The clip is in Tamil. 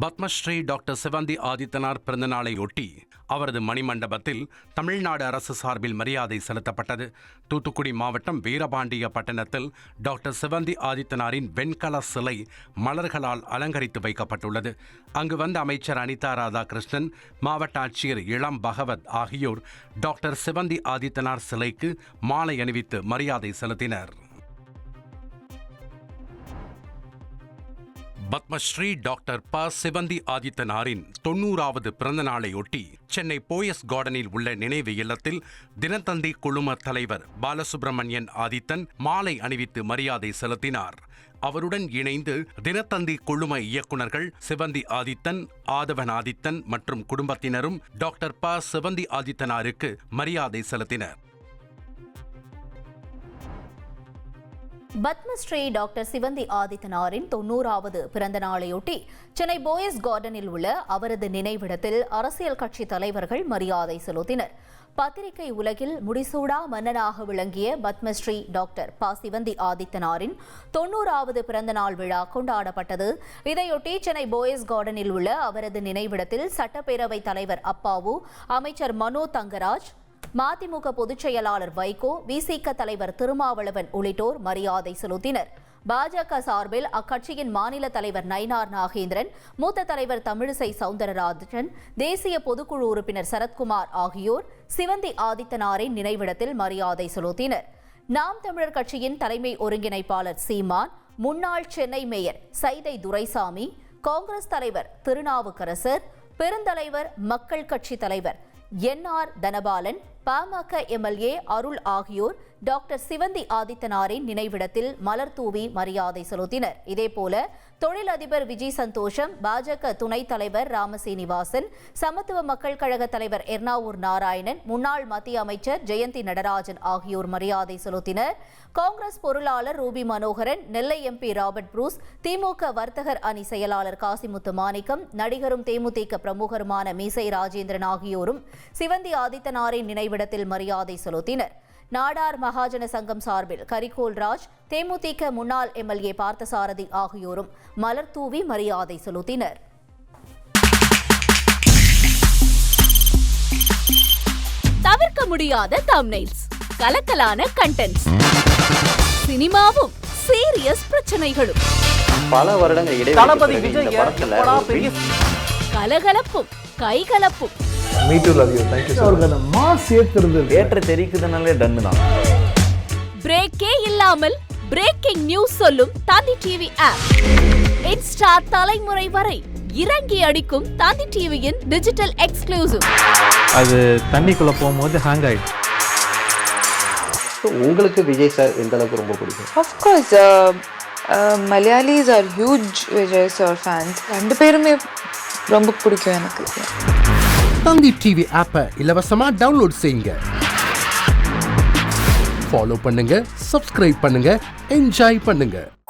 பத்மஸ்ரீ டாக்டர் சிவந்தி ஆதித்தனார் பிறந்தநாளையொட்டி அவரது மணிமண்டபத்தில் தமிழ்நாடு அரசு சார்பில் மரியாதை செலுத்தப்பட்டது. தூத்துக்குடி மாவட்டம் வீரபாண்டிய பட்டணத்தில் டாக்டர் சிவந்தி ஆதித்தனாரின் வெண்கல சிலை மலர்களால் அலங்கரித்து வைக்கப்பட்டுள்ளது. அங்கு வந்த அமைச்சர் அனிதா ராதாகிருஷ்ணன் மாவட்ட ஆட்சியர் இளம் பகவத் ஆகியோர் டாக்டர் சிவந்தி ஆதித்தனார் சிலைக்கு மாலை அணிவித்து மரியாதை செலுத்தினர். பத்மஸ்ரீ டாக்டர் ப. சிவந்தி ஆதித்தனாரின் தொண்ணூறாவது பிறந்த நாளையொட்டி சென்னை போயஸ் கார்டனில் உள்ள நினைவு இல்லத்தில் தினத்தந்தி குழும தலைவர் பாலசுப்ரமணியன் ஆதித்தன் மாலை அணிவித்து மரியாதை செலுத்தினார். அவருடன் இணைந்து தினத்தந்தி குழும இயக்குனர்கள் சிவந்தி ஆதித்தன் ஆதவன் ஆதித்தன் மற்றும் குடும்பத்தினரும் டாக்டர் ப. சிவந்தி ஆதித்தனாருக்கு மரியாதை செலுத்தினர். பத்மஸ்ரீ டாக்டர் சிவந்தி ஆதித்தனாரின் தொண்ணூறாவது பிறந்த நாளையொட்டி சென்னை போயஸ் கார்டனில் உள்ள அவரது நினைவிடத்தில் அரசியல் கட்சி தலைவர்கள் மரியாதை செலுத்தினர். பத்திரிகை உலகில் முடிசூடா மன்னனாக விளங்கிய பத்மஸ்ரீ டாக்டர் ப. சிவந்தி ஆதித்தனாரின் தொண்ணூறாவது பிறந்தநாள் விழா கொண்டாடப்பட்டது. இதையொட்டி சென்னை போயஸ் கார்டனில் உள்ள அவரது நினைவிடத்தில் சட்டப்பேரவைத் தலைவர் அப்பாவு அமைச்சர் மனோ தங்கராஜ் மதிமுக பொதுச் செயலாளர் வைகோ விசிக தலைவர் திருமாவளவன் உள்ளிட்டோர் மரியாதை செலுத்தினர். பாஜக சார்பில் அக்கட்சியின் மாநில தலைவர் நயினார் நாகேந்திரன் மூத்த தலைவர் தமிழிசை சவுந்தரராஜன் தேசிய பொதுக்குழு உறுப்பினர் சரத்குமார் ஆகியோர் சிவந்தி ஆதித்தனாரின் நினைவிடத்தில் மரியாதை செலுத்தினர். நாம் தமிழர் கட்சியின் தலைமை ஒருங்கிணைப்பாளர் சீமான் முன்னாள் சென்னை மேயர் சைதை துரைசாமி காங்கிரஸ் தலைவர் திருநாவுக்கரசர் பெருந்தலைவர் மக்கள் கட்சி தலைவர் N R Dhanapalan PMK MLA Arul ஆகியோர் டாக்டர் சிவந்தி ஆதித்தனாரின் நினைவிடத்தில் மலர் தூவி மரியாதை செலுத்தினர். இதேபோல தொழிலதிபர் விஜய் சந்தோஷம் பாஜக துணைத் தலைவர் ராமசீனிவாசன் சமத்துவ மக்கள் கழக தலைவர் எர்ணாவூர் நாராயணன் முன்னாள் மத்திய அமைச்சர் ஜெயந்தி நடராஜன் ஆகியோர் மரியாதை செலுத்தினர். காங்கிரஸ் பொருளாளர் ரூபி மனோகரன் நெல்லை எம்பி ராபர்ட் புரூஸ் திமுக வர்த்தகர் அணி செயலாளர் காசிமுத்து மாணிக்கம் நடிகரும் தேமுதிக பிரமுகருமான மீசை ராஜேந்திரன் ஆகியோரும் சிவந்தி ஆதித்தனாரின் நினைவிடத்தில் மரியாதை செலுத்தினர். நாடார் மகாஜன சங்கம் சார்பில் கரிகோல் ராஜ் தேமுதிக முன்னாள் எம்எல்ஏ பார்த்தசாரதி ஆகியோரும் மலர் தூவி மரியாதை செலுத்தினர். தவிர்க்க முடியாத தம்னைல்ஸ் கலக்கலான கண்டென்ட்ஸ் சினிமாவும் சீரியஸ் பிரச்சனைகளும். பல வருடங்கள் இடைவெளி கலகலப்பும் கைகலப்பும் மீ டூ லவ் யூ அவருக்கு அந்த மாஸ் தெரிக்குதுனாலே டன்னு தான் பிரேக்கே இல்லாமல் பிரேக்கிங் நியூஸ் சொல்லும் தந்தி டிவி ஆப் இன்ஸ்டா தலைமுறை வரை இறங்கி அடிக்கும் தந்தி டிவியின் டிஜிட்டல் எக்ஸ்க்ளூசிவ் அது தண்ணிக்குள்ள போகும்போது ஹேங் ஆயிடுச்சு உங்களுக்கு விஜய் சார் எந்த அளவுக்கு ரொம்ப பிடிக்கும்? Of course, uh, Malayalis are huge Vijay sir fans. ரெண்டு பேருமே ரொம்ப பிடிக்கும் எனக்கு. தந்தி டிவி ஆப்பை இலவசமா டவுன்லோட் செய்யுங்க. ஃபாலோ பண்ணுங்க சப்ஸ்கிரைப் பண்ணுங்க என்ஜாய் பண்ணுங்க.